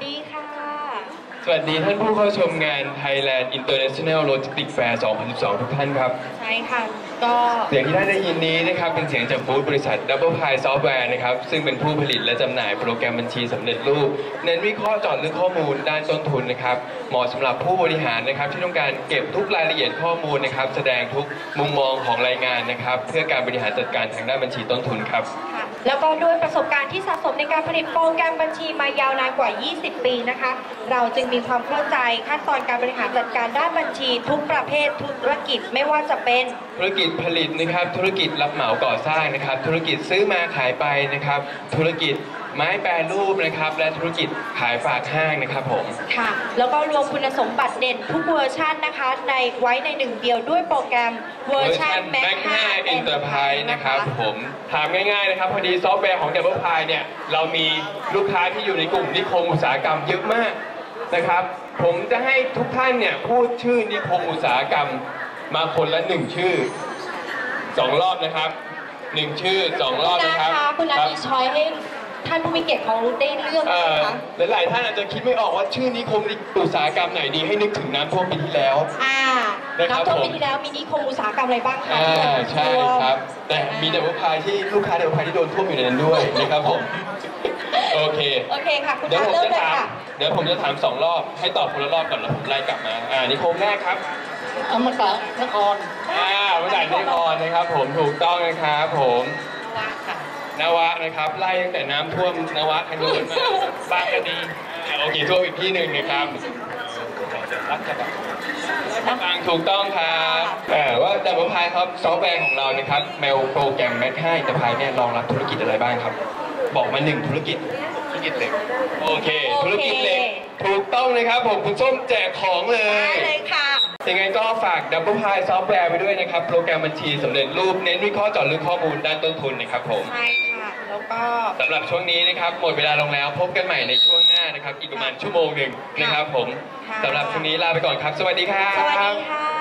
Đi! สวัสดีท่านผู้เข้าชมงาน Thailand International Logistics Fair 2012 ทุกท่านครับ ใช่ค่ะ ก็เสียงที่ท่านได้ยินนี้นะครับ เป็นเสียงจากบูธบริษัท Double Pie Software นะครับ ซึ่งเป็นผู้ผลิตและจำหน่ายโปรแกรมบัญชีสำเร็จรูป เน้นวิเคราะห์เจาะลึกข้อมูลด้านต้นทุนนะครับ เหมาะสำหรับผู้บริหารนะครับ ที่ต้องการเก็บทุกรายละเอียดข้อมูลนะครับ แสดงทุกมุมมองของรายงานนะครับ เพื่อการบริหารจัดการทางด้านบัญชีต้นทุนครับ ค่ะ แล้วก็ด้วยประสบการณ์ที่สะสมในการผลิตโปรแกรมบัญชีมายาวนานกว่า 20 ปีนะคะ เราจึงมีความเข้าใจขั้นตอนการบริหารจัดการด้านบัญชีทุกประเภทธุรกิจไม่ว่าจะเป็น ธุรกิจผลิตนะครับ ธุรกิจรับเหมาก่อสร้างนะครับ ธุรกิจซื้อมาขายไปนะครับ ธุรกิจไม้แปรรูปนะครับ และธุรกิจขายฝากห้างนะครับผม ค่ะ แล้วก็รวมคุณสมบัติเด่นทุกเวอร์ชันนะคะ ในไว้ในหนึ่งเดียวด้วยโปรแกรมเวอร์ชัน Mac 5 Enterprise นะครับผมถามง่ายๆนะครับ พอดีซอฟต์แวร์ของ Double Pie เนี่ย เรามีลูกค้าที่อยู่ในกลุ่มนิคมอุตสาหกรรมเยอะมาก นะครับ ผมจะให้ทุกท่านเนี่ยพูดชื่อนิคมอุตสาหกรรมมาคนละหนึ่งชื่อสองรอบนะครับหนึ่งชื่อสองรอบคุณนะนัทครับคะคุณนัทครับมีช้อยให้ท่านผู้มีเกียรติของรุ่นได้เลือกเอ่ไหมอคะหลายๆท่านอาจจะคิดไม่ออกว่าชื่อนิคมอุตสาหกรรมไหนดีให้นึกถึงน้ำท่วมปีที่แล้วอ่านะครับน้ำท่วมผมปีที่แล้วมีนิคมอุตสาหกรรมอะไรบ้างคะอ่าที่ใช่ท่วมครับ แต่มีเดบิวพายที่ลูกค้าเดบิวพายที่โดนท่วมอยู่ในนั้นด้วยนะครับผม โอเค โอเคค่ะ คุณเดี๋ยวนัทผมเริ่มจะเลยถาม ค่ะ เดี๋ยวผมจะถามสองรอบ ให้ตอบคนละรอบก่อนแล้วผมไล่กลับมา อ่านิคมแรกครับ อมตะนครอ่ามาจากนครนะครับ ผมถูกต้องนะครับผม ว่าค่ะ นวะนะครับไล่ตั้งแต่น้ำท่วมนวะขนุนมาบางกะดีอ่าโอเคท่วมอีกที่หนึ่งนะครับรัชบังฟังถูกต้องครับแต่ว่าแต่ว่าพายครับซอฟต์แวร์ของเรานะครับเมลโปรแกรมแมทให้แต่พายเนี่ยรองรับธุรกิจอะไรบ้างครับ บอกมาหนึ่งธุรกิจ ธุรกิจเหล็ก โอเค โอเค ธุรกิจเหล็ก ถูกต้องนะครับผมคุณส้มแจกของเลได้ย เลยค่ะ ยังไงก็ฝาก Double Pie ซอฟต์แวร์ไปด้วยนะครับ โปรแกรมบัญชีสำเร็จรูป เน้นวิเคราะห์เจาะลึกข้อมูลด้านต้นทุนนะครับผม ใช่ค่ะ แล้วก็ สำหรับช่วงนี้นะครับ หมดเวลาลงแล้ว พบกันใหม่ในช่วงหน้านะครับ อีกประมาณชั่วโมงหนึ่งนะครับผม ค่ะ สำหรับช่วงนี้ลาไปก่อนครับ สวัสดีครับ สวัสดีค่ะ